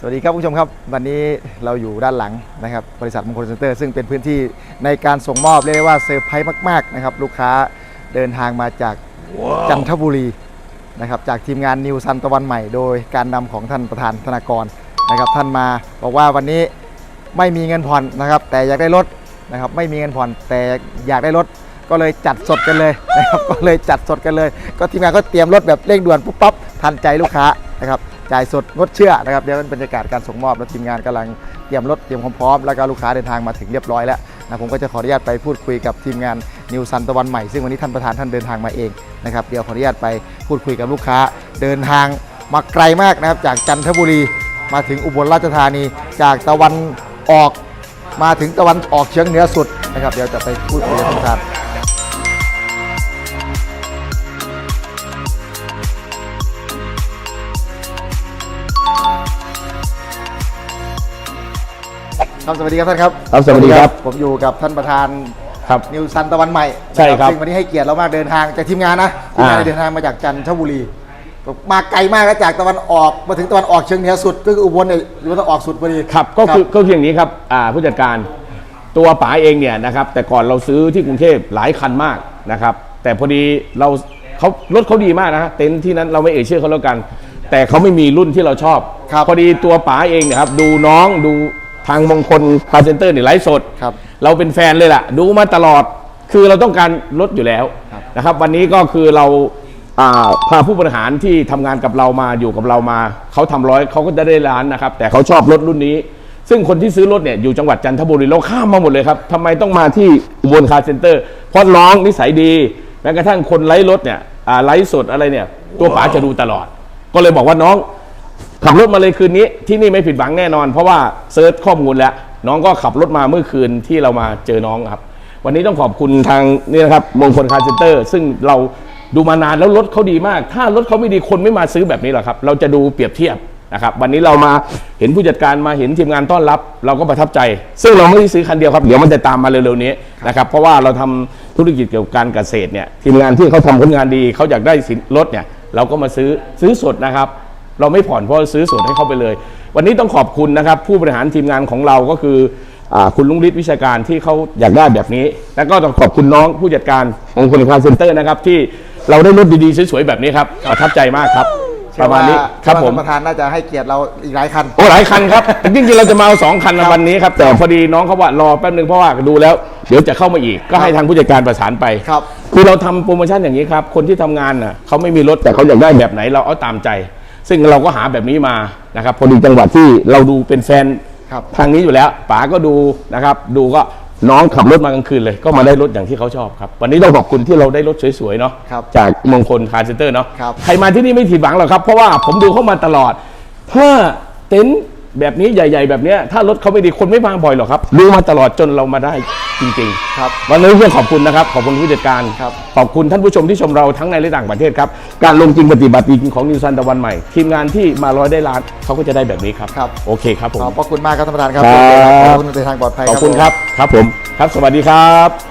สวัสดีครับผู้ชมครับวันนี้เราอยู่ด้านหลังนะครับบริษัทมงคลเซ็นเตอร์ซึ่งเป็นพื้นที่ในการส่งมอบเรียกได้ว่าเซอร์ไพรส์มากๆนะครับลูกค้าเดินทางมาจากจันทบุรีนะครับจากทีมงานนิวซันตะวันใหม่ โดยการนำของท่านประธานธนากรนะครับท่านมาบอกว่าวันนี้ไม่มีเงินผ่อนนะครับแต่อยากได้รถนะครับไม่มีเงินผ่อนแต่อยากได้รถก็เลยจัดสดกันเลยนะครับก็เลยจัดสดกันเลย ก็ทีมงานก็เตรียมรถแบบเร่งด่วนปุ๊บปั๊บทันใจลูกค้านะครับ จ่ายสดงดเชื่อนะครับเดี๋ยวเป็นบรรยากาศการส่งมอบ แล้วทีมงานกำลังเตรียมรถเตรียมความพร้อม แล้วก็ลูกค้าเดินทางมาถึงเรียบร้อยแล้วนะผมก็จะขออนุญาตไปพูดคุยกับทีมงานนิวซันตะวันใหม่ซึ่งวันนี้ท่านประธานท่านเดินทางมาเองนะครับเดี๋ยวขออนุญาตไปพูดคุยกับลูกค้าเดินทางมาไกลมากนะครับจากจันทบุรีมาถึงอุบลราชธานี จากตะวันออกมาถึงตะวันออกเฉียงเหนือสุดนะครับเดี๋ยวจะไปพูดคุยกับท่าน ครับสวัสดีครับท่านครับครับสวัสดีครับ ผมอยู่กับท่านประธานครับ นิวซันตะวันใหม่ใช่ครับ ซึ่งวันนี้ให้เกียรติเรามากเดินทางจากทีมงานนะทีมงานอ่า เดินทางมาจากจันทบุรี มาไกลมากแล้วจากตะวันออกมาถึงตะวันออกเฉียงเหนือสุดก็คืออุบลเนี่ยอยู่ตะวันออกสุดพอดีครับก็คือก็คืออย่างนี้ครับอ่าผู้จัดการตัวป๋าเองเนี่ยนะครับแต่ก่อนเราซื้อที่กรุงเทพหลายคันมากนะครับแต่พอดีเราเขารถเขาดีมากนะฮะเต็นท์ที่นั้นเราไม่เอ่ยชื่อเขาแล้วกัน แต่เขาไม่มีรุ่นที่เราชอบครับพอดีตัวป๋าเองเนี่ยครับดูน้องดู ทางมงคลคาร์เซนเตอร์เนี่ยไลฟ์สด ครับ เราเป็นแฟนเลยล่ะ ดูมาตลอดคือเราต้องการรถอยู่แล้วครับนะครับ วันนี้ก็คือเราอ่าพาผู้บริหารที่ทำงานกับเรามาอยู่กับเรามาเขาทำร้อยเขาก็จะได้ร้านนะครับ แต่เขาชอบรถรุ่นนี้ ซึ่งคนที่ซื้อรถเนี่ยอยู่จังหวัดจันทบุรีเราข้ามมาหมดเลยครับทำไมต้องมาที่อุบลคาร์เซ็นเตอร์เพราะน้องนิสัยดีแม้กระทั่งคนไลฟ์รถเนี่ยอ่าไลฟ์สดอะไรเนี่ยตัวป๋าจะดูตลอด ก็เลยบอกว่าน้อง ขับรถมาเลยคืนนี้ที่นี่ไม่ผิดหวังแน่นอน เพราะว่าเซิร์ชข้อมูลแล้ว น้องก็ขับรถมาเมื่อคืนที่เรามาเจอน้องครับ วันนี้ต้องขอบคุณทางนี่นะครับมงคลคาร์เซ็นเตอร์ ซึ่งเราดูมานานแล้วรถเขาดีมาก ถ้ารถเขาไม่ดีคนไม่มาซื้อแบบนี้หรอกครับ เราจะดูเปรียบเทียบนะครับวันนี้เรามาเห็นผู้จัดการมาเห็นทีมงานต้อนรับ เราก็ประทับใจ ซึ่งเราไม่ได้ซื้อคันเดียวครับเดี๋ยวมันจะตามมาเร็วๆนี้นะครับเพราะว่าเราทำธุรกิจเกี่ยวกับการเกษตรเนี่ยทีมงานที่เขาทำผลงานดีเขาอยากได้สินรถเนี่ยเราก็มาซื้อซื้อสดนะครับ เราไม่ผ่อนเพราะซื้อสดให้เขาไปเลย วันนี้ต้องขอบคุณนะครับ ผู้บริหารทีมงานของเราก็คืออาคุณลุงฤทธิ์วิชาการที่เขาอยากได้แบบนี้ แล้วก็ต้องขอบคุณน้องผู้จัดการของคนคาร์เซ็นเตอร์นะครับที่เราได้รถดีๆสวยๆแบบนี้ครับประทับใจมากครับประมาณนี้ครับผมท่านประธานน่าจะให้เกียรติเราอีกหลายคันโอ้หลายคันครับจริงๆเราจะมาเอาสองคันในวันนี้ครับแต่พอดีน้องเขาว่ารอแป๊บนึงเพราะว่าดูแล้ว เดี๋ยวจะเข้ามาอีกก็ให้ทางผู้จัดการประสานไปครับคือเราทำโปรโมชั่นอย่างนี้ครับคนที่ทำงานน่ะเขาไม่มีรถแต่เขาอยากได้แบบไหนเราเอาตามใจ ซึ่งเราก็หาแบบนี้มานะครับพอดีจังหวัดที่เราดูเป็นแฟนครับทางนี้อยู่แล้วป๋าก็ดูนะครับ ดูก็น้องขับรถมากลางคืนเลย ก็มาได้รถอย่างที่เขาชอบครับ วันนี้ต้องขอบคุณที่เราได้รถสวยๆเนาะครับจากมงคลคาร์เซ็นเตอร์เนาะครับ ใครมาที่นี่ไม่ผิดหวังหรอกครับ เพราะว่าผมดูเข้ามาตลอด ถ้าเต็นท์แบบนี้ใหญ่ ๆ แบบเนี้ยถ้ารถเขาไม่ดีคนไม่มาบ่อยหรอกครับดูมาตลอดจนเรามาได้ จริงๆครับวันนี้เพื่อขอบคุณนะครับ ขอบคุณผู้จัดการครับขอบคุณท่านผู้ชมที่ชมเราทั้งในและต่างประเทศครับ การลงจริงปฏิบัติจริงของนิวซันตะวันใหม่ ทีมงานที่มาร้อยได้ล้านเขาก็จะได้แบบนี้ครับครับ โอเคครับผมขอบพระคุณมากครับท่านประธานครับครับขอบคุณในทางปลอดภัยขอบคุณครับครับผมครับ สวัสดีครับ